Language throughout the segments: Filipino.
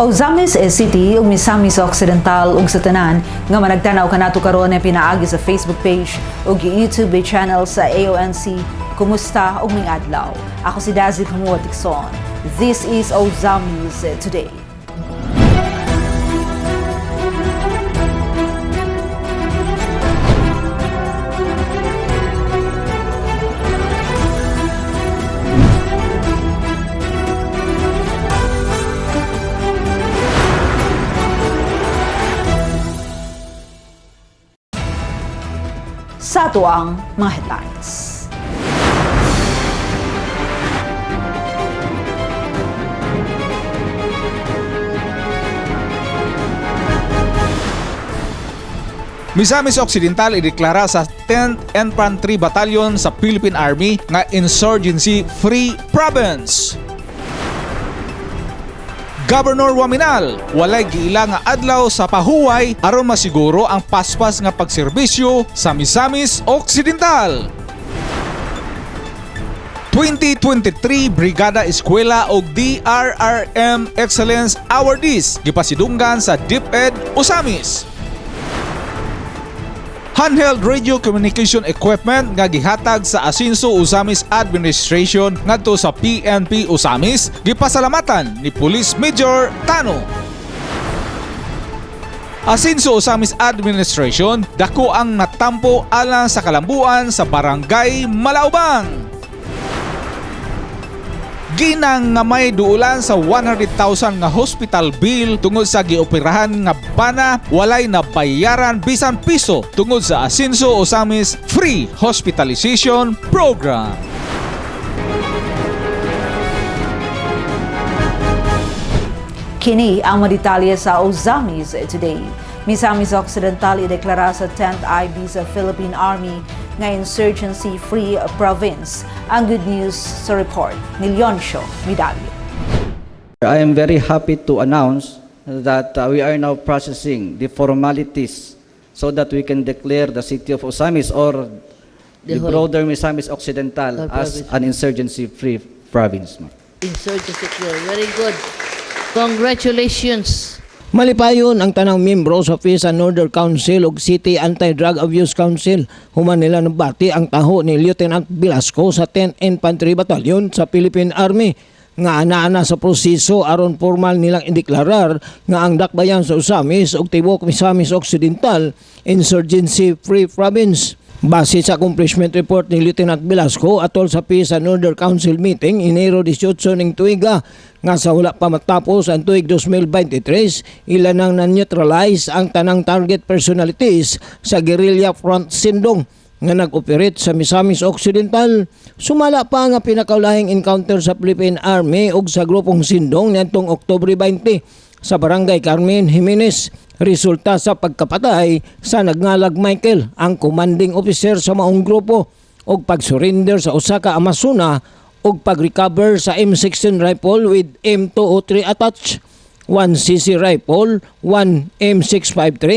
Ozamis e City ug Misamis Occidental ug sa tanan nga managtanaw kanato karon nga pinaagi sa Facebook page ug YouTube channel sa AONC. Kumusta ug ming adlaw? Ako si Dazi Kamuatikson. This is Ozamis Today. Sa tuang mga headlines. Misamis Occidental ideklara sa 10th Infantry Battalion sa Philippine Army nga Insurgency Free Province. Governor Waminal, walay giila nga adlaw sa pahuway aron masiguro ang paspas nga pagserbisyo sa Misamis Occidental. 2023 Brigada Eskwela o DRRM Excellence Awardees gipasidunggan sa DepEd Usamis. Handheld radio communication equipment nga gihatag sa Asinso Usamis Administration ngadto sa PNP Usamis gipasalamatan ni Police Major Tano. Asinso Usamis Administration dako ang natampo alang sa kalambuan sa barangay Malaubang. Ginang nga may duulan sa 100,000 nga hospital bill tungod sa gioperahan nga bana walay na bayaran bisan piso tungod sa Asinso Osamis Free Hospitalization Program. Kini ang mga detalye sa Ozamis Today. Misamis Occidental ideklara sa 10th IB sa Philippine Army nga insurgency-free province. Ang good news sa report ni Leoncio Midalio. I am very happy to announce that uh, we are now processing the formalities so that we can declare the city of Osamis or The the, whole- broader Misamis Occidental as province. an insurgency-free province. ma'am. Insurgency Clear. Very good. Congratulations. Malipayon ang tanang membro sa FISA Northern Council ug City Anti-Drug Abuse Council. Human nila nabati ang taho ni Lieutenant Velasco sa 10th Infantry Battalion sa Philippine Army nga ana-ana sa proseso aron formal nilang ideklarar nga ang dakbayan sa Usamis ug Tibok Misamis Occidental Insurgency Free Province. Base sa accomplishment report ni Lieutenant Velasco atol sa PISA Northern Council meeting Enero 18 ning tuiga nga sa wala pa matapos ang tuig 2023 ilan nang na-neutralize ang tanang target personalities sa guerrilla front Sindong nga nag-operate sa Misamis Occidental. Sumala pa nga pinakaulahing encounter sa Philippine Army ug sa grupong Sindong nitong Oktubre 20 sa Barangay Carmen Jimenez. Resulta sa pagkapatay sa nagngalag Michael, ang commanding officer sa maong grupo, ug pag-surrender sa Osaka, Amasuna, ug pag-recover sa M16 rifle with M203 attached, 1 CC rifle, 1 M653,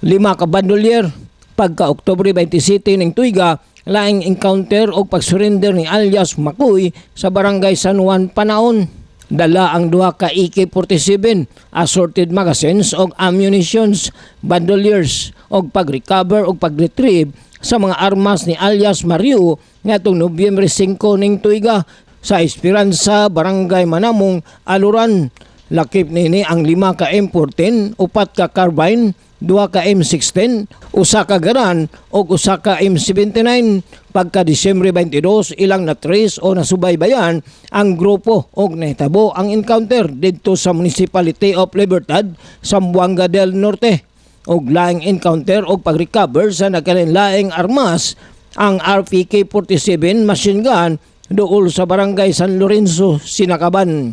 lima ka bandolier. Pagka Oktubre 27 ning tuiga, laing encounter o pag-surrender ni alias Makoy sa barangay San Juan Panaon. Dala ang duha ka AK-47, assorted magazines o ammunitions, bandoliers o pag-recover o pag-retrieve sa mga armas ni alias Mario ngatong Nobyembre 5 ning tuiga sa Esperanza, Barangay Manamong, Aluran. Lakip nini ang lima ka M14, upat ka carbine, duha ka M16, usa ka garan o usa ka M79. Pagka Disyembre 22, ilang na trace o nasubaybayan ang grupo o nahitabo ang encounter dito sa Municipality of Libertad, Zamboanga del Norte. Og laing encounter o pag-recover sa nagkalinlaing armas ang RPK-47 machine gun dool sa barangay San Lorenzo, Sinakaban.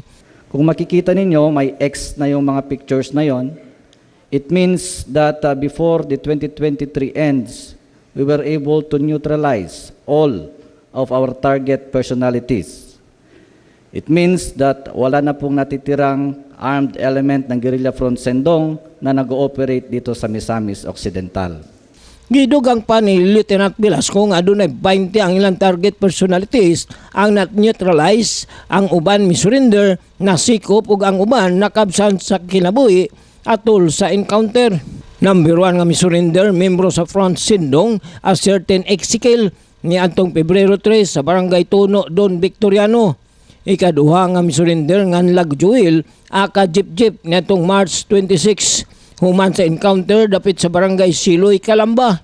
Kung makikita ninyo, may X na yung mga pictures na yon. It means that uh, before the 2023 ends, we were able to neutralize all of our target personalities. It means that wala na pong natitirang armed element ng Guerrilla Front Sendong na nag-ooperate dito sa Misamis Occidental. Gidugang pa ni Lieutenant Velasco nga adunay 20 ang ilang target personalities ang not neutralize, ang uban misurrender, nasikop ug ang uban nakabsan sa kinabuhi atol sa encounter. Number 1 nga misurrender, membro sa Front Sindong, a certain Ezekiel ni Antong Pebrero 3 sa Barangay Tuno, Don Victoriano. Ikaduha nga misurrender nga Lag Joel, aka Jeep Jeep netong March 26 human sa encounter dapit sa barangay Siloy, Kalamba.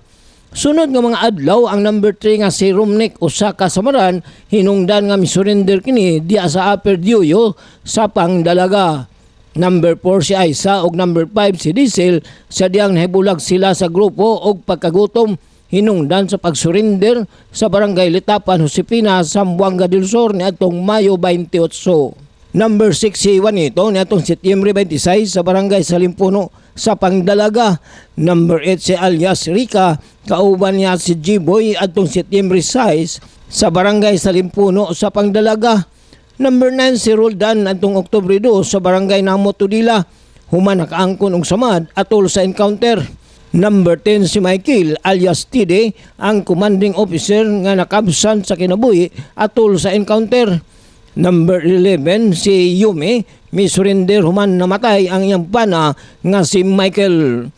Sunod nga mga adlaw ang number 3 nga si Rumnik usa ka samaran hinungdan nga misurrender kini diya sa Upper Diuyo sa pangdalaga. Number 4 si Aisa ug number 5 si Diesel sa diyang nahibulag sila sa grupo og pagkagutom hinungdan sa pagsurrender sa barangay Litapan, Josepina, Zamboanga del Sur ni atong Mayo 28. Number 6 si Juanito ni atong Setyembre 26 sa barangay Salimpuno sa Pangdalaga. Number 8 si alias Rica, kauban niya si G-Boy atong Setyembre 6 sa barangay Salimpuno sa Pangdalaga. Number 9 si Roldan atong Oktubre 2 sa barangay Namo Tudila. Human nakaangkon og samad atol sa encounter. Number 10 si Michael alias Tide, ang commanding officer nga nakabsan sa kinabuhi atol sa encounter. Number 11 si Yume, may surrender human namatay ang iyang pana nga si Michael.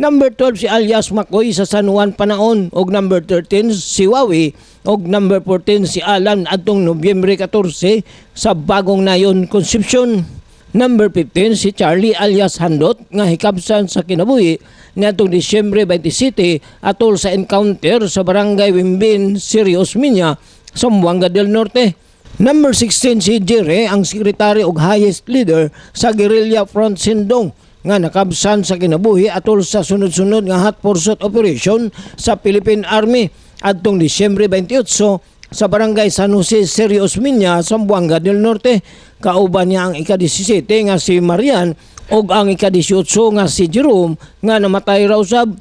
Number 12 si alias Makoy sa San Juan Panaon og number 13 si Wawi og number 14 si Alan atong Nobyembre 14 sa Bagong Nayon Concepcion. Number 15 si Charlie alias Handot nga hikabsan sa kinabuhi niadtong Disyembre 27 atol sa encounter sa Barangay Wimbin, Sirios Minya, Zamboanga del Norte. Number 16 si Jere ang sekretary ug highest leader sa Guerrilla Front Sindong nga nakabsan sa kinabuhi atol sa sunod-sunod nga hot pursuit operation sa Philippine Army adtong Disyembre 28 sa barangay San Jose, Serios Minya, Zamboanga del Norte. Kauban niya ang ika-17 nga si Marian ug ang ika-18 nga si Jerome nga namatay raw sab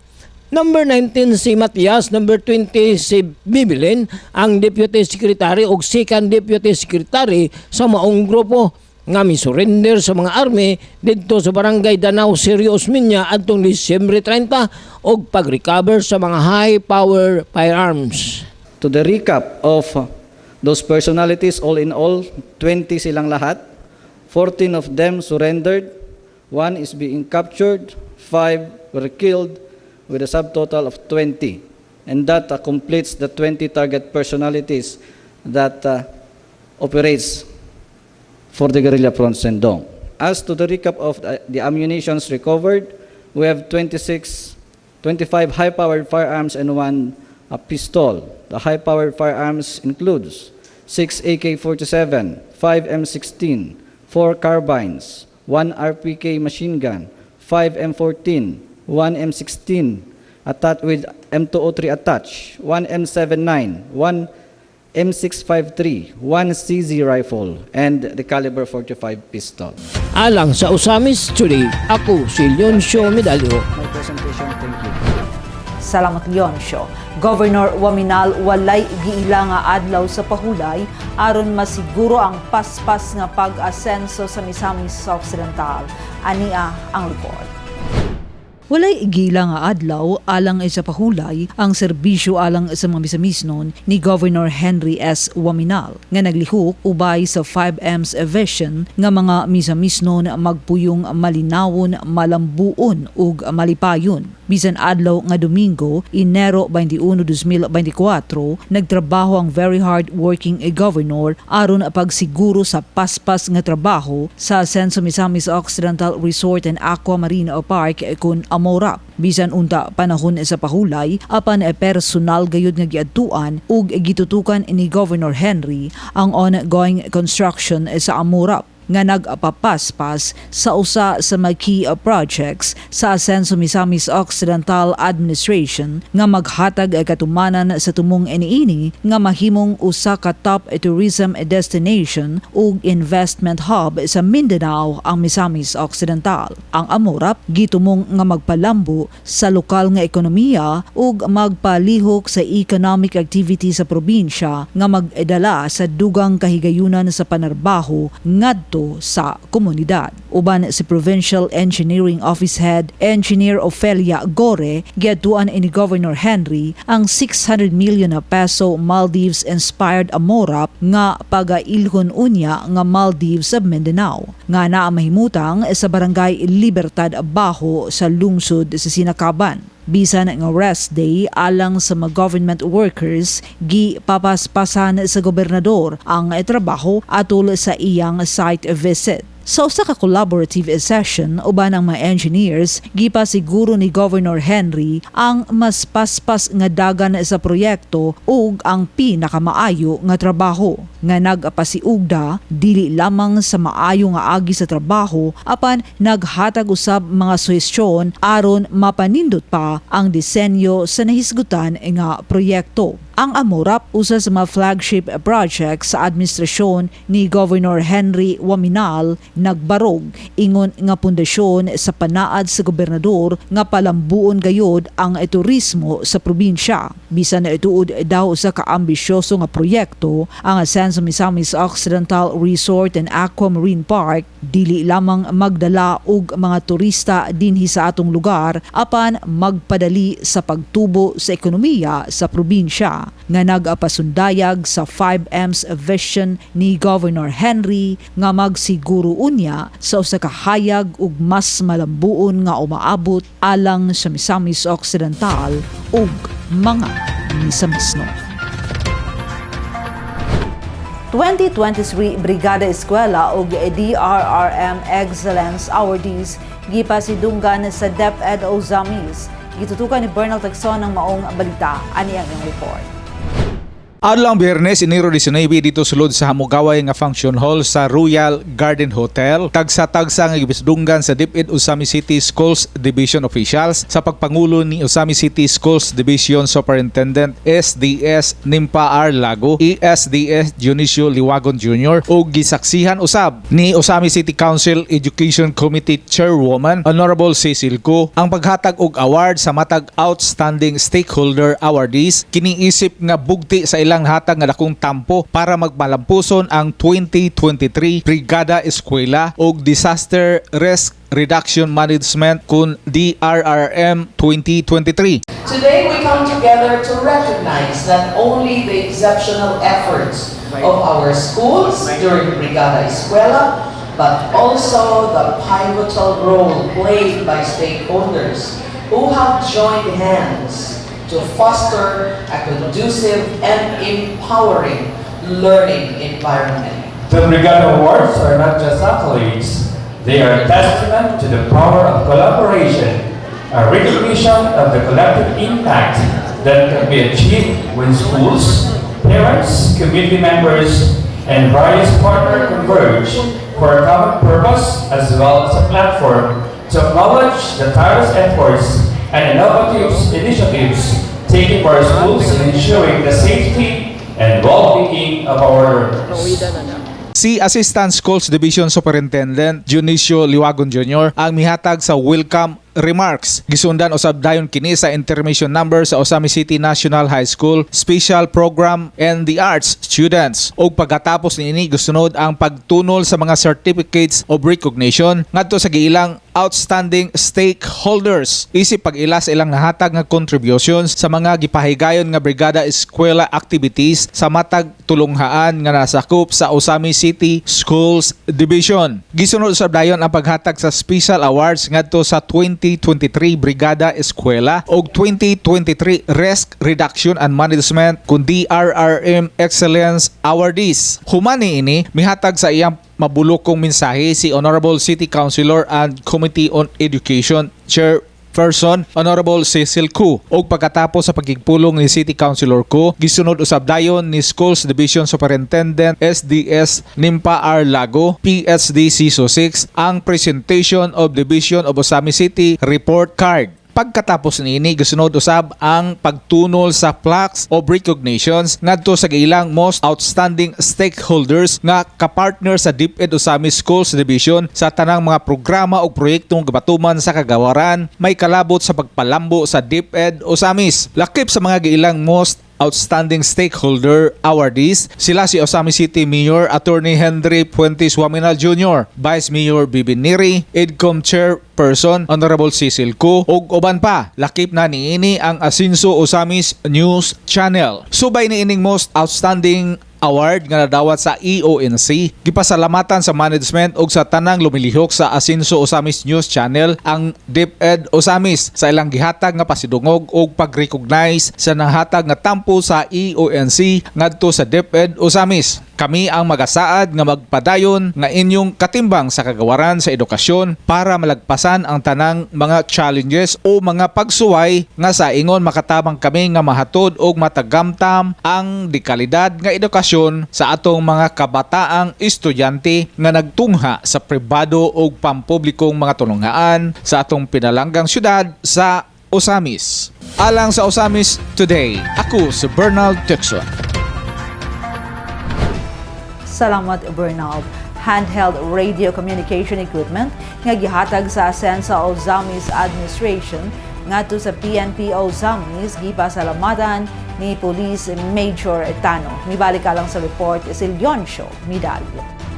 Number 19 si Matias, number 20 si Bibilin, ang Deputy Secretary o Second Deputy Secretary sa maong grupo nga misurrender sa mga army dito sa Barangay Danao, Sirios Minya adtong Disyembre 30 og pag-recover sa mga high-power firearms. To the recap of those personalities, all in all, 20 silang lahat. 14 of them surrendered, one is being captured, five were killed, with a subtotal of 20. And that uh, completes the 20 target personalities that uh, operates for the guerrilla front Sendong. As to the recap of the, the ammunitions recovered, we have 26, 25 high-powered firearms and one uh, pistol. The high-powered firearms includes 6 AK-47, 5 M16, 4 carbines, 1 RPK machine gun, 5 M14, 1 M16 attached with M203 attached, 1 M79, 1 M653, 1 CZ rifle, and the caliber 45 pistol. Alang sa Usamis Today, ako si Leoncio Medallo. My presentation, thank you. Salamat Leoncio. Governor Waminal walay giila nga adlaw sa pahulay aron masiguro ang paspas nga pag-asenso sa Misamis Occidental. Ania ang report. Walay igila nga adlaw alang sa pahulay ang serbisyo alang sa mga misamisnon ni Governor Henry S. Waminal nga naglihok ubay sa 5M's vision nga mga misamisnon magpuyong malinawon, malambuon ug malipayon. Bisan adlaw nga Domingo, Enero 21, 2024, nagtrabaho ang very hard working governor aron pagsiguro sa paspas nga trabaho sa Senso Misamis Occidental Resort and Aqua Marina Park kun Amorap. Bisan unta panahon sa pahulay, apan e personal gayud nga giadtuan ug gitutukan ni Governor Henry ang ongoing construction sa Amorap nga nagpapaspas sa usa sa mga key projects sa Asenso Misamis Occidental Administration nga maghatag ay katumanan sa tumong iniini nga mahimong usa ka top tourism destination ug investment hub sa Mindanao ang Misamis Occidental. Ang Amorap gitumong nga magpalambo sa lokal nga ekonomiya ug magpalihok sa economic activity sa probinsya nga magdala sa dugang kahigayunan sa panarbaho ngadto proyekto sa komunidad. Uban si Provincial Engineering Office Head Engineer Ofelia Gore giatuan ni Governor Henry ang 600 million na peso Maldives inspired Amorap nga pagailhon unya nga Maldives sa Mindanao nga naa mahimutang sa barangay Libertad Bajo sa lungsod sa Sinakaban. Bisan nga rest day alang sa mga government workers, gi papaspasan sa gobernador ang trabaho atol sa iyang site visit. Sa usa ka collaborative session uban ang mga engineers, gipa siguro ni Governor Henry ang mas paspas nga dagan sa proyekto ug ang pinakamaayo nga trabaho. Nga nagapasiugda dili lamang sa maayo nga agi sa trabaho apan naghatag usab mga suhestyon aron mapanindot pa ang disenyo sa nahisgutan nga proyekto. Ang Amorap usa sa mga flagship projects sa administrasyon ni Governor Henry Waminal nagbarog ingon nga pundasyon sa panaad sa gobernador nga palambuon gayod ang turismo sa probinsya. Bisan na ituod daw sa kaambisyoso nga proyekto ang San Misamis Occidental Resort and Aquamarine Park dili lamang magdala og mga turista dinhi sa atong lugar apan magpadali sa pagtubo sa ekonomiya sa probinsya nga nagapasundayag sa 5M's vision ni Governor Henry nga magsiguro unya sa usa ka hayag ug mas malambuon nga umaabot alang sa Misamis Occidental ug mga Misamis North. 2023 Brigada Eskwela ug DRRM Excellence Awardees gipasidunggan sa DepEd Ozamis. Gitutukan ni Bernal Tagson ng maong balita. Ani ang report. Adlang Biyernes, Enero 19 dito sulod sa Hamugaway nga function hall sa Royal Garden Hotel. Tagsa-tagsa nga gibisdunggan sa DepEd Usami City Schools Division officials sa pagpangulo ni Usami City Schools Division Superintendent SDS Nimpa R. Lago, ESDS Dionisio Liwagon Jr. o gisaksihan usab ni Usami City Council Education Committee Chairwoman Honorable Cecil Ko ang paghatag og award sa matag Outstanding Stakeholder Awardees kiniisip nga bugti sa hatag nga dakong tampo para magmalampuson ang 2023 Brigada Eskwela ug Disaster Risk Reduction Management kun DRRM 2023. Today we come together to recognize not only the exceptional efforts of our schools during Brigada Escuela, but also the pivotal role played by stakeholders who have joined hands to foster a conducive and empowering learning environment. The Brigada Awards are not just accolades, they are a testament to the power of collaboration, a recognition of the collective impact that can be achieved when schools, parents, community members, and various partners converge for a common purpose as well as a platform to acknowledge the tireless efforts and innovative initiatives taken by our schools in ensuring the safety and well-being of our learners. Si Assistant Schools Division Superintendent Dionisio Liwagon Jr. ang mihatag sa welcome remarks. Gisundan usab dayon kini sa intermission number sa Osami City National High School Special Program and the Arts students. Og pagkatapos niini gusunod ang pagtunol sa mga certificates of recognition ngadto sa giilang outstanding stakeholders. Isip pag-ila sa ilang nahatag nga contributions sa mga gipahigayon nga brigada eskwela activities sa matag tulunghaan nga nasakop sa Osami City Schools Division. Gisunod usab dayon ang paghatag sa special awards ngadto sa 2023 Brigada Eskwela o 2023 Risk Reduction and Management kun DRRM Excellence Awardees. Humani ini mihatag sa iyang mabulokong mensahe si Honorable City Councilor and Committee on Education Chair Person Honorable Cecil Ku og pagkatapos sa pagigpulong ni City Councilor Ku gisunod usab dayon ni Schools Division Superintendent SDS Nimpa R. Lago PSD CISO 6 ang presentation of Division of Osami City report card Pagkatapos niini gisunod usab ang pagtunol sa plaques of recognitions ngadto sa ilang most outstanding stakeholders nga kapartner sa DepEd Usami Schools Division sa tanang mga programa o proyektong gabatuman sa kagawaran may kalabot sa pagpalambo sa DepEd Usamis. Lakip sa mga giilang most Outstanding Stakeholder Awardees. Sila si Osami City Mayor Attorney Henry Puentes Waminal Jr., Vice Mayor Bibi Neri, EDCOM Chairperson Honorable Cecil Ko, ug uban pa. Lakip na niini ang Asinso Osamis News Channel. Subay niining Most Outstanding award nga nadawat sa EONC. Gipasalamatan sa management ug sa tanang lumilihok sa Asinso Osamis News Channel ang DepEd Osamis sa ilang gihatag nga pasidungog ug pag-recognize sa nahatag nga tampo sa EONC ngadto sa DepEd Osamis. Kami ang magasaad nga magpadayon nga inyong katimbang sa kagawaran sa edukasyon para malagpasan ang tanang mga challenges o mga pagsuway nga sa ingon makatabang kami nga mahatod og matagamtam ang dekalidad nga edukasyon sa atong mga kabataang estudyante nga nagtungha sa pribado o pampublikong mga tulungaan sa atong pinalanggang syudad sa Osamis. Alang sa Osamis Today, ako si Bernal Tucson. Salamat Bernal. Handheld radio communication equipment nga gihatag sa Asensa Ozamis Administration ngadto sa PNP Ozamis gipasalamatan ni Police Major Etano. Mibalik ka lang sa report si Leoncio Midalio.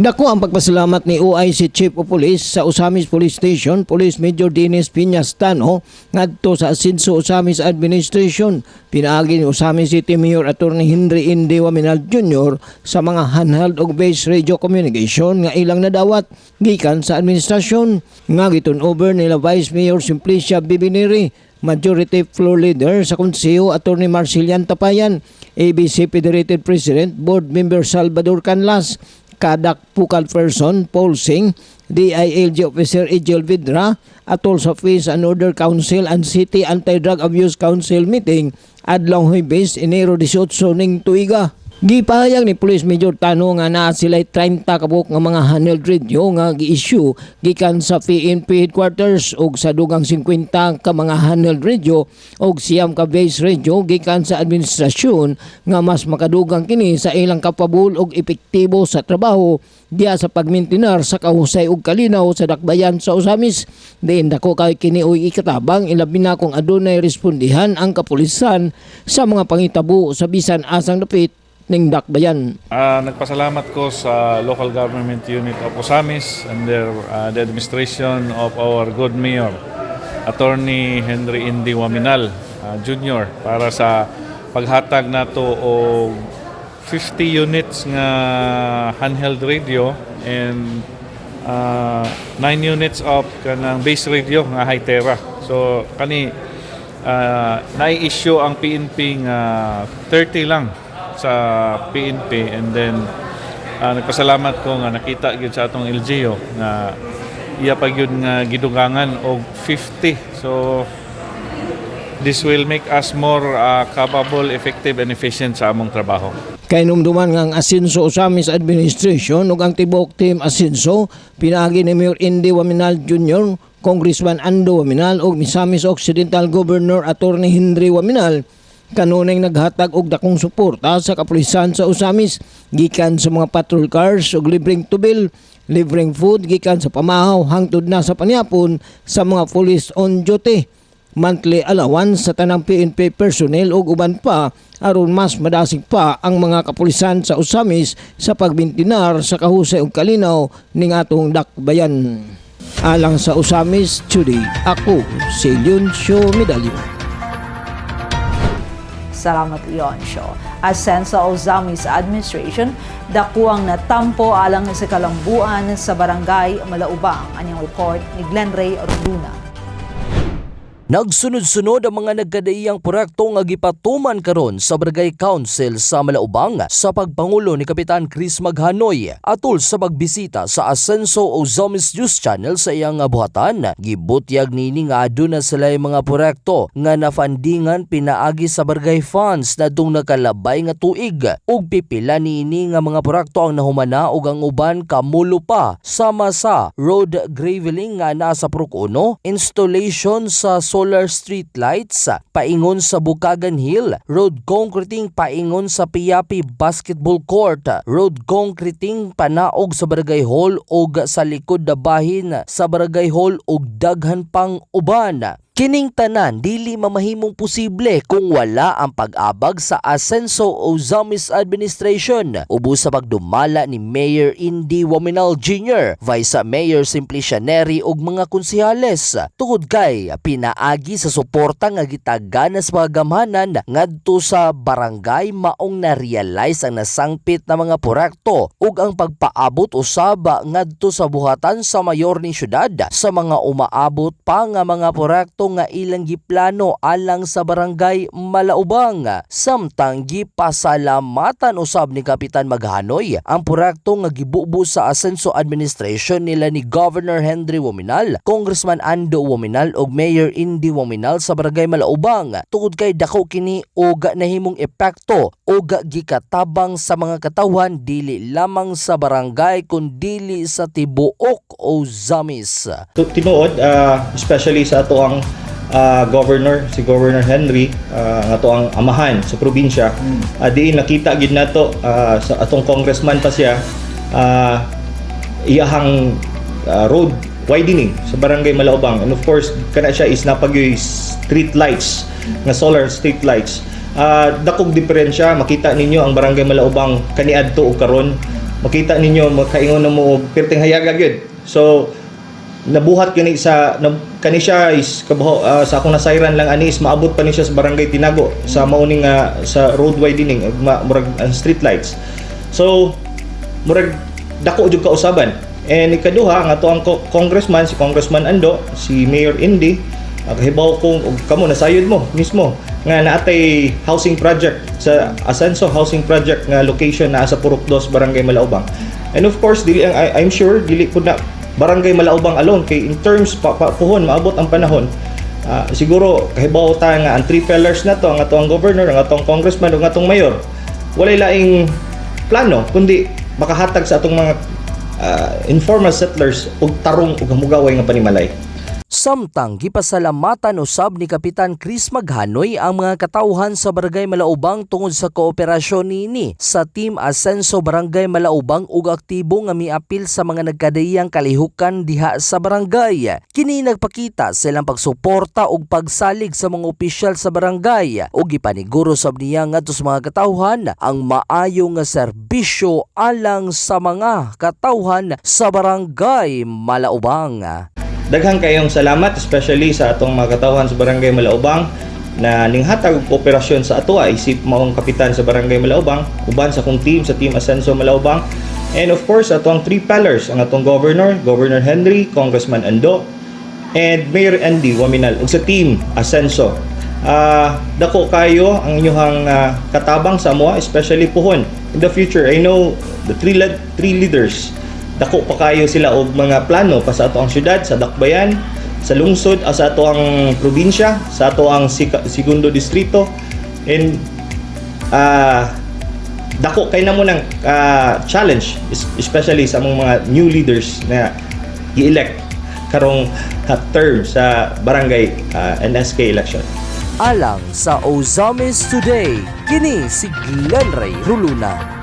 Dako ang pagpasalamat ni OIC Chief of Police sa Usamis Police Station, Police Major Dennis Piñastano ngadto sa Asinso Usamis Administration. Pinaagi ni Usamis City Mayor Attorney Henry Inde Waminal Jr. sa mga handheld og base radio communication nga ilang nadawat gikan sa administrasyon nga giton over nila Vice Mayor Simplicia Bibiniri Majority Floor Leader sa Konseho Attorney Marcelian Tapayan, ABC Federated President Board Member Salvador Canlas, Kadak Pukal Person Paul Singh, DILG Officer Ejel Vidra, atol sa Peace and Order Council and City Anti-Drug Abuse Council meeting adlong Huwebes, Enero 18 ning tuiga. Gipahayag ni Police Major Tano nga naa sila'y 30 kabuk nga mga handheld radio nga gi-issue gikan sa PNP headquarters ug sa dugang 50 ka mga handheld radio ug siyam ka base radio gikan sa administrasyon nga mas makadugang kini sa ilang kapabul ug epektibo sa trabaho diya sa pagmintinar sa kahusay ug kalinaw sa dakbayan sa Usamis. Diin dako kay kini uy ikatabang ilabi na kung adunay respondihan ang kapulisan sa mga pangitabo sa bisan asang dapit ning dakbayan. Ah, nagpasalamat ko sa local government unit of Osamis and their, ah, the administration of our good mayor, Attorney Henry Indy Waminal ah, Jr. para sa paghatag nato og 50 units nga handheld radio and ah, 9 units of kanang base radio nga Hytera. So kani uh, nai-issue ang PNP nga 30 lang sa PNP and then ah, nagpasalamat ko nga nakita gyud sa atong LGU nga iya pa gyud nga gidugangan og 50 so this will make us more ah, capable, effective and efficient sa among trabaho. Kay numduman nga ang Asinso Usamis Administration ug ang tibok team Asinso pinaagi ni Mayor Indy Waminal Jr., Congressman Ando Waminal ug Misamis Occidental Governor Attorney Henry Waminal kanunay naghatag og dakong suporta sa kapulisan sa Usamis gikan sa mga patrol cars ug libreng tubil libreng food gikan sa pamahaw hangtod na sa panyapon sa mga police on duty monthly allowance sa tanang PNP personnel ug uban pa aron mas madasig pa ang mga kapulisan sa Usamis sa pagbintinar sa kahusay ug kalinaw ning atong dakbayan. Alang sa Usamis today, ako si Leoncio Medalyo. Salamat Leoncio. Asensa Ozamis Administration, dakuang natampo alang sa kalambuan sa barangay Malaubang. Anyang report ni Glenn Ray Orduna. Nagsunod-sunod ang mga nagkadaiyang proyekto nga gipatuman karon sa Barangay Council sa Malaubang sa pagpangulo ni Kapitan Chris Maghanoy atol sa pagbisita sa Asenso Ozamis News Channel sa iyang buhatan. Gibutyag nini nga aduna sila mga proyekto nga nafundingan pinaagi sa barangay funds na dung nakalabay nga tuig ug pipila niini nga mga proyekto ang nahumana ug ang uban kamulo pa sama sa road graveling nga nasa Prokuno, installation sa solar street lights, paingon sa Bukagan Hill, road concreting paingon sa Piapi Basketball Court, road concreting panaog sa Barangay Hall ug sa likod na bahin sa Barangay Hall ug daghan pang uban. Kining tanan dili mamahimong posible kung wala ang pag-abag sa Asenso Ozamis Administration ubos sa pagdumala ni Mayor Indy Waminal Jr., Vice Mayor Simplicia Neri ug mga konsehales tungod kay pinaagi sa suporta nga gitagana sa pagamhanan ngadto sa barangay maong na-realize ang nasangpit na mga proyekto ug ang pagpaabot usaba ngadto sa buhatan sa mayor ni syudad sa mga umaabot pa nga mga proyekto nga ilang giplano alang sa barangay Malaubang. Samtang gipasalamatan usab ni Kapitan Maghanoy ang proyekto nga gibubo sa Asenso Administration nila ni Governor Henry Wominal, Congressman Ando Wominal ug Mayor Indy Wominal sa barangay Malaubang tungod kay dako kini og nahimong epekto og gikatabang sa mga katawhan dili lamang sa barangay kundi sa tibuok o zamis. Tinuod ah, especially sa ato ang ah, governor si Governor Henry ah, nga ato ang amahan sa probinsya. Ah, diin nakita gid nato ah, sa atong congressman pa siya ah, iyahang ah, road widening sa barangay Malaubang. And of course kana siya is napagyoy street lights nga solar street lights. Ah, dakog diferensya makita ninyo ang barangay Malaubang kaniadto og karon. Makita ninyo makaingon na mo og perting hayaga gyud. So nabuhat kani sa na, kani siya is kabaho ah, sa akong nasayran lang ani is maabot pa ni siya sa barangay Tinago sa mauning nga sa road widening ug ma- murag ang street lights so murag dako jud kausaban. And ikaduha nga to ang co- congressman si congressman Ando si Mayor Indy uh, kahibaw kong og kamo nasayod mo mismo nga naatay housing project sa Asenso housing project nga location na sa Purok 2 Barangay Malaubang. And of course dili ang I'm sure dili pud na Barangay Malaubang alone kay in terms pa, pa puhon maabot ang panahon. Ah, siguro kahibaw ta nga ang three pillars na to ang atong governor ang atong congressman ug ang atong mayor. Walay laing plano kundi makahatag sa atong mga ah, informal settlers og tarong ug hamugaway nga panimalay Samtang gipasalamatan usab ni Kapitan Chris Maghanoy ang mga katauhan sa Barangay Malaubang tungod sa kooperasyon nini sa Team Asenso Barangay Malaubang ug aktibo nga miapil sa mga nagkadayang kalihukan diha sa barangay. Kini nagpakita silang pagsuporta ug pagsalig sa mga opisyal sa barangay ug gipaniguro sab niya ngadto sa mga katauhan ang maayo nga serbisyo alang sa mga katauhan sa Barangay Malaubang. Daghang kayong salamat especially sa atong mga katawhan sa Barangay Malaubang na ninghatag og kooperasyon sa ato isip maong kapitan sa Barangay Malaubang uban sa kong team sa Team Asenso Malaubang. And of course atong three pillars ang atong governor Governor Henry Congressman Ando and Mayor Andy Waminal ug sa Team Asenso. Ah, dako kayo ang inyong ah, katabang sa moa especially puhon. In the future I know the three led, three leaders dako pa kayo sila og mga plano pa sa ato ang syudad sa Dakbayan sa lungsod ah, sa ato ang probinsya sa ato ang sika- segundo distrito and ah dako kay na mo ng ah, challenge es- especially sa mga new leaders na gi-elect karong ah, term sa barangay ah, NSK election Alang sa Ozamis Today, kini si Glenn Ray Ruluna.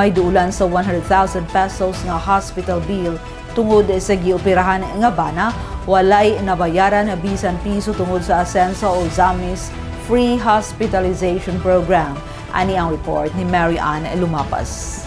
Ginang nga may duulan sa 100,000 pesos nga hospital bill tungod sa gioperahan nga bana, walay nabayaran bisan piso tungod sa Asenso o Zamis Free Hospitalization Program. Ani ang report ni Mary Ann Lumapas.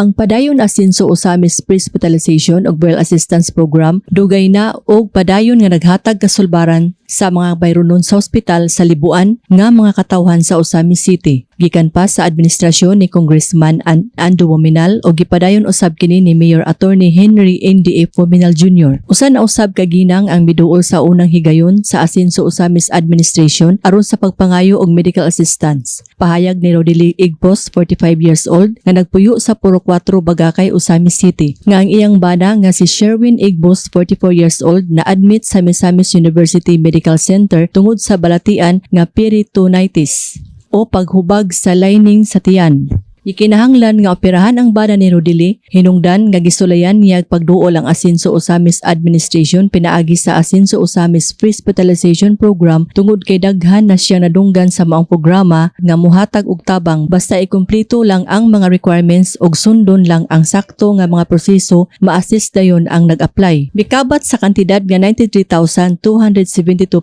Ang padayon asinso Osamis Pre-Hospitalization ug Well Assistance Program dugay na og padayon nga naghatag kasulbaran sa mga bayronon sa ospital sa libuan nga mga katawhan sa Osamis City. Gikan pa sa administrasyon ni Congressman An Ando Wominal o gipadayon usab kini ni Mayor Attorney Henry N.D. F. Wominal Jr. Usa na usab kaginang ang miduol sa unang higayon sa asinso Osamis Administration aron sa pagpangayo og medical assistance. Pahayag ni Rodely Igpos, 45 years old, nga nagpuyo sa Puro 4 Bagakay, Osamis City. Nga ang iyang bana nga si Sherwin Igbos, 44 years old, na admit sa Misamis University Medical Center tungod sa balatian nga peritonitis o paghubag sa lining sa tiyan. Gikinahanglan nga operahan ang bana ni Rodili, hinungdan nga gisulayan niya pagduol ang Asinso Osamis Administration pinaagi sa Asinso Osamis Free Hospitalization Program tungod kay daghan na siya nadunggan sa maong programa nga muhatag og tabang basta ikumpleto lang ang mga requirements og sundon lang ang sakto nga mga proseso ma-assist dayon ang nag-apply. Bikabat sa kantidad nga 93,272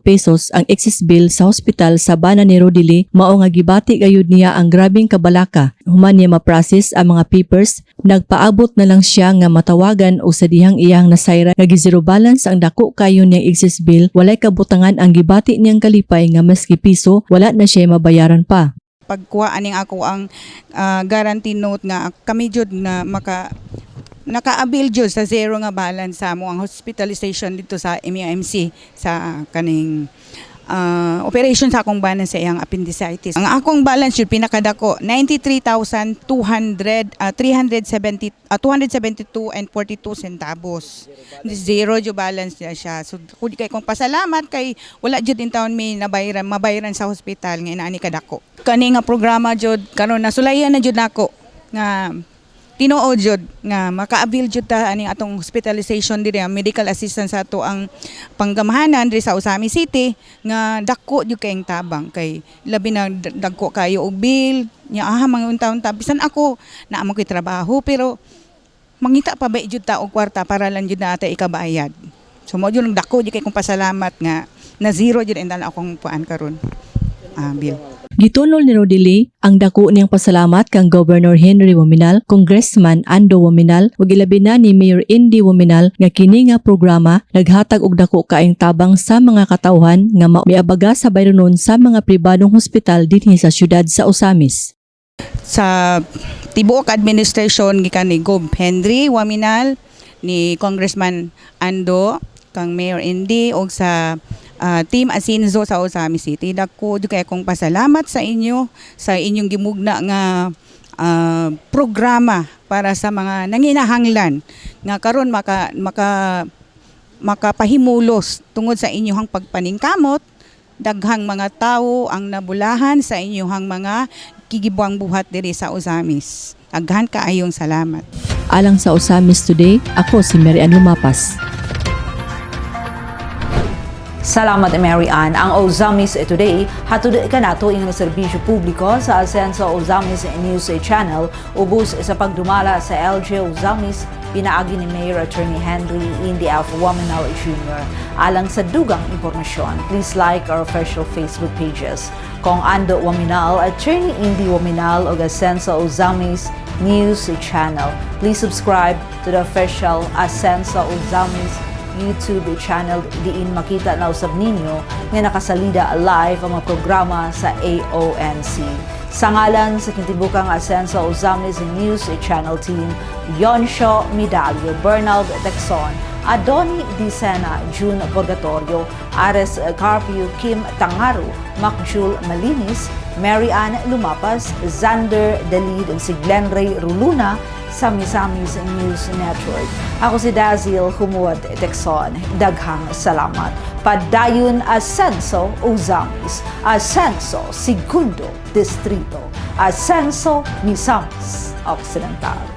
pesos ang excess bill sa hospital sa bana ni Rodili mao nga gibati gayud niya ang grabing kabalaka human niya ma-process ang mga papers, nagpaabot na lang siya nga matawagan o sa dihang iyang nasayra nga gizero balance ang dako kayo niyang excess bill, walay kabutangan ang gibati niyang kalipay nga maski piso, wala na siya mabayaran pa. pagkuha aning ako ang ah, guarantee note nga kami jud na maka naka-avail jud sa zero nga balance sa mo ang hospitalization dito sa MUMC sa kaning ah, operation sa akong balance sa iyang appendicitis. Ang akong balance jud pinakadako 93,200 ah, 370 ah, 272 and 42 centavos. Zero jud balance niya siya. So kung kay kong pasalamat kay wala jud in taon may nabayaran mabayaran sa hospital nga inaani kadako. Kani nga programa jud karon nasulayan na jud nako nga tinuod jud nga maka-avail jud ta aning atong hospitalization diri ang medical assistance sa ato ang panggamahanan diri sa Usami City nga dako jud kayong tabang. Kay labi na dagko kayo og bill nya aha mga taon ta bisan ako na amo ko'y trabaho pero mangita pa ba jud ta og kwarta para lang jud na ata ikabayad? So mo jud dako jud kay kong pasalamat nga na zero jud ang akong puan karon ah bill Gitunol ni Rodili ang dako niyang pasalamat kang Governor Henry Wominal, Congressman Ando Wominal, ug ilabi na ni Mayor Indy Wominal nga kini nga programa naghatag og dako kaayong tabang sa mga katawhan nga miabaga sa bayronon sa mga pribadong hospital dinhi sa syudad sa Osamis. sa tibuok administration gikan ni Gob Henry Waminal ni Congressman Ando kang Mayor Indy og sa ah, Team Asinzo sa Osami City dako kay akong pasalamat sa inyo sa inyong gimugna nga ah, programa para sa mga nanginahanglan nga karon maka maka makapahimulos tungod sa inyong pagpaningkamot daghang mga tao ang nabulahan sa inyong mga kigibuang buhat diri sa Osamis. Daghan kaayong salamat. Alang sa Osamis Today, ako si Mary Ann Lumapas. Salamat Mary Ann. Ang Ozamis Today, hatod ka nato ang serbisyo publiko sa Asenso Ozamis News Channel ubos sa pagdumala sa LG Ozamis pinaagi ni Mayor Attorney Henry Indy F. Wamanal Jr. Alang sa dugang impormasyon, please like our official Facebook pages. Kung Ando Waminal, Attorney Indy Waminal o Asenso Ozamis News Channel. Please subscribe to the official Asenso Ozamis YouTube channel diin makita na usab ninyo nga nakasalida live ang mga programa sa AONC. Sa ngalan sa Kintibukang Asenso Ozamis News Channel Team, Yonsho Medalio, Bernald Texon, Adoni Dicena, June Purgatorio, Ares Carpio, Kim Tangaru, Macjul Malinis, Mary Ann Lumapas, Xander Dalid, si Glenn Ray Ruluna, sa Misamis News Network. Ako si Dazil Humuad Texon. Daghang salamat. Padayon Asenso Uzamis. Asenso Segundo Distrito. Asenso Misamis Occidental.